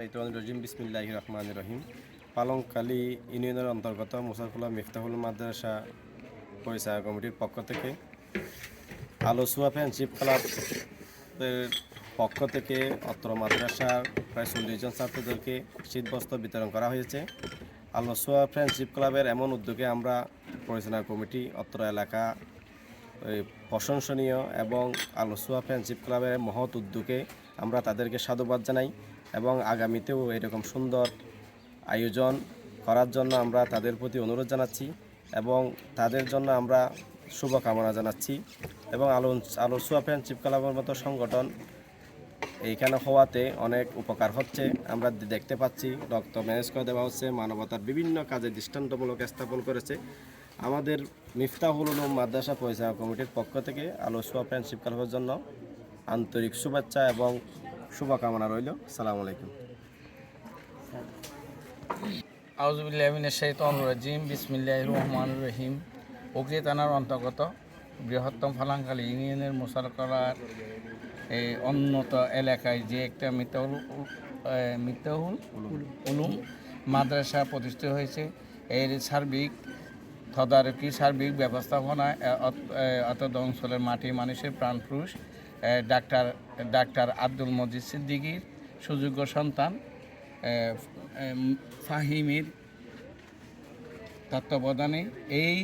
রজিম রহমান রহিম পালংকালী ইউনিয়নের অন্তর্গত মুসাফুল্লাহ মিফতাহুল মাদ্রাসা পরিচালনা কমিটির পক্ষ থেকে আলোসুয়া ফ্রেন্ডশিপ ক্লাবের পক্ষ থেকে অত্র মাদ্রাসার প্রায় চল্লিশ জন ছাত্রদেরকে শীতবস্ত্র বিতরণ করা হয়েছে। আলোসুয়া ফ্রেন্ডশিপ ক্লাবের এমন উদ্যোগে আমরা পরিচালনা কমিটি, অত্র এলাকা প্রশংসনীয় এবং আলোসুয়া ফ্রেন্ডশিপ ক্লাবের মহৎ উদ্যোগে আমরা তাদেরকে সাধুবাদ জানাই। এবং আগামীতেও এরকম সুন্দর আয়োজন করার জন্য আমরা তাদের প্রতি অনুরোধ জানাচ্ছি এবং তাদের জন্য আমরা শুভকামনা জানাচ্ছি এবং আলো আলোসুয়া ফ্রেন্ডশিপ ক্লাবের মতো সংগঠন এইখানে হওয়াতে অনেক উপকার হচ্ছে। আমরা দেখতে পাচ্ছি রক্ত ম্যানেজ করে দেওয়া হচ্ছে, মানবতার বিভিন্ন কাজে দৃষ্টান্তমূলক স্থাপন করেছে। আমাদের মিফতাহুল উলুম মাদ্রাসা পরিচালনা কমিটির পক্ষ থেকে আলোসুয়া ফ্রেন্ডশিপ ক্লাবের জন্য আন্তরিক শুভেচ্ছা এবং শুভকামনা রইল। সালাম আলাইকুম। আউজুবিল্লাহমিনের বিসমিল্লাহ রহমান রহিম। উকরি অন্তর্গত বৃহত্তম ফালাঙ্কালী ইউনিয়নের মুসারকলার এই উন্নত এলাকায় যে একটা মিতাহুল মিতাহুল উলুম মাদ্রাসা প্রতিষ্ঠিত হয়েছে। এর সার্বিক তদারকি, সার্বিক ব্যবস্থাপনায় অত অঞ্চলের মাটি মানুষের প্রাণপুরুষ। ডাক্তার ডাক্তার আব্দুল মজিদ সিদ্দিকীর সুযোগ্য সন্তান ফাহিমের তত্ত্বাবধানে এই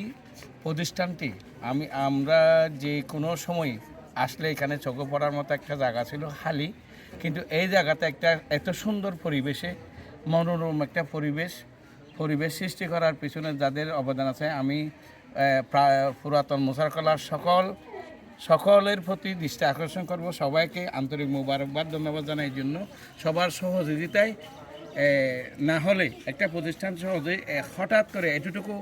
প্রতিষ্ঠানটি আমি, আমরা যে কোনো সময় আসলে এখানে চোখে পড়ার মতো একটা জায়গা ছিল, খালি। কিন্তু এই জায়গাতে একটা এত সুন্দর পরিবেশে, মনোরম একটা পরিবেশ পরিবেশ সৃষ্টি করার পিছনে যাদের অবদান আছে, আমি পুরাতন মুসারকলার সকল সকলের প্রতি দৃষ্টি আকর্ষণ করব, সবাইকে আন্তরিক মুবারকবাদ, ধন্যবাদ জানাই জন্য। সবার সহযোগিতায় না হলে একটা প্রতিষ্ঠান সহজে হঠাৎ করে এটুটুকু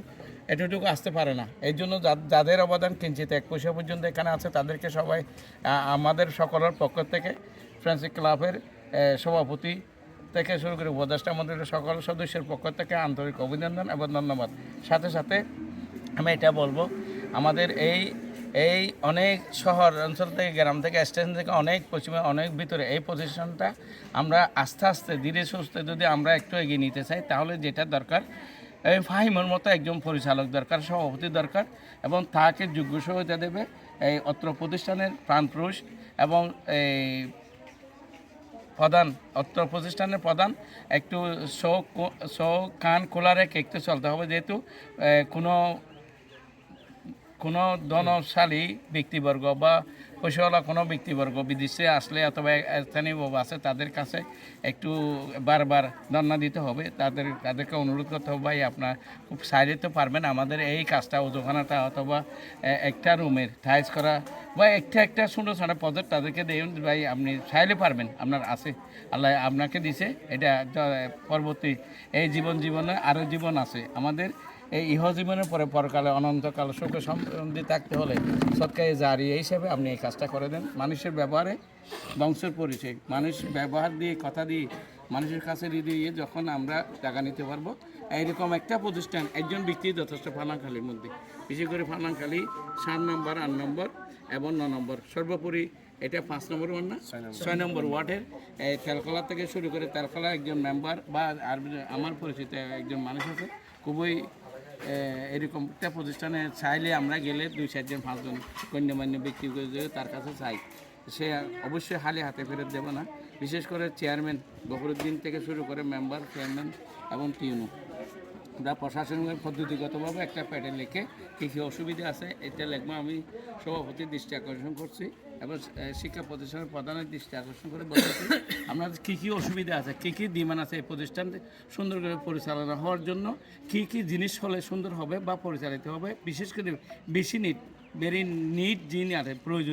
এটুটুকু আসতে পারে না। এই জন্য যাদের অবদান কিঞ্চিত, এক পয়সা পর্যন্ত এখানে আছে, তাদেরকে সবাই আমাদের সকলের পক্ষ থেকে, ফ্রেন্ডশিপ ক্লাবের সভাপতি থেকে শুরু করে উপদেষ্টা মন্ত্রীর সকল সদস্যের পক্ষ থেকে আন্তরিক অভিনন্দন এবং ধন্যবাদ। সাথে সাথে আমি এটা বলব, আমাদের এই এই অনেক শহর অঞ্চল থেকে, গ্রাম থেকে, স্টেশন থেকে, অনেক পশ্চিমে, অনেক ভিতরে এই প্রতিষ্ঠানটা আমরা আস্তে আস্তে, ধীরে সুস্থে যদি আমরা একটু এগিয়ে নিতে চাই, তাহলে যেটা দরকার, এই ফাহিমের মতো একজন পরিচালক দরকার, সভাপতি দরকার, এবং তাকে যোগ্য সহায়তা দেবে এই অত্র প্রতিষ্ঠানের প্রাণপুরুষ এবং এই প্রধান, অত্র প্রতিষ্ঠানের প্রধান একটু শো শো কান খোলা রেখে একটু চলতে হবে, যেহেতু কোনো কোনো ধনশালী ব্যক্তিবর্গ বা পয়সাওয়ালা কোনো ব্যক্তিবর্গ, বিদেশে আসলে অথবা স্থানীয় আছে, তাদের কাছে একটু বারবার ধর্ণা দিতে হবে। তাদের, তাদেরকে অনুরোধ করতে হবে, ভাই, আপনার খুব সাইডে তো পারবেন, আমাদের এই কাজটা ওজোখানাটা অথবা একটা রুমের টাইজ করা বা একটা একটা সুন্দর ছোটো পদের তাদেরকে দেন ভাই, আপনি চাইলে পারবেন, আপনার আছে, আল্লাহ আপনাকে দিছে, এটা পরবর্তী এই জীবন জীবনে আরও জীবন আছে। আমাদের এই ইহ জীবনের পরে পরকালে অনন্তকাল সুখে সমৃদ্ধি থাকতে হলে সৎকারে জারি, এই হিসাবে আপনি এই কাজটা করে দেন। মানুষের ব্যবহারে বংশের পরিচয়। মানুষ ব্যবহার দিয়ে কথা দিয়ে মানুষের কাছে দিয়ে যখন আমরা টাকা নিতে পারব এইরকম একটা প্রতিষ্ঠান একজন ব্যক্তি যথেষ্ট ফানাখালির মধ্যে। বিশেষ করে ফানাখালি সাত নম্বর আট নম্বর এবং ন নম্বর। সর্বোপরি এটা পাঁচ নম্বর ওয়ার্ড না? ছয় নম্বর। ওয়ার্ডের। এই তেলকলা থেকে শুরু করে তেলকলা একজন মেম্বার বা আর আমার পরিচিত একজন মানুষ আছে। খুবই এরকম একটা প্রতিষ্ঠানে চাইলে আমরা গেলে দুই চারজন পাঁচজন গণ্যমান্য ব্যক্তি তার কাছে চাই। সে অবশ্যই হালে হাতে ফেরত দেবে না। বিশেষ করে চেয়ারম্যান বকরুদ্দিন থেকে শুরু করে মেম্বার চেয়ারম্যান এবং টিউনু। আমরা প্রশাসনিক পদ্ধতিগতভাবে একটা প্যাডে লিখে কী কী অসুবিধা আছে, এটা লিখব। আমি সভাপতির দৃষ্টি আকর্ষণ করছি এবং শিক্ষা প্রতিষ্ঠানের প্রধানের দৃষ্টি আকর্ষণ করে বলছি আপনাদের কী কী অসুবিধা আছে, কী কী ডিমান্ড আছে এই প্রতিষ্ঠান সুন্দর করে পরিচালনা হওয়ার জন্য, কী কী জিনিস হলে সুন্দর হবে বা পরিচালিত হবে, বিশেষ করে বেশি নিট ভেরি নিট জিনিস আছে, প্রয়োজন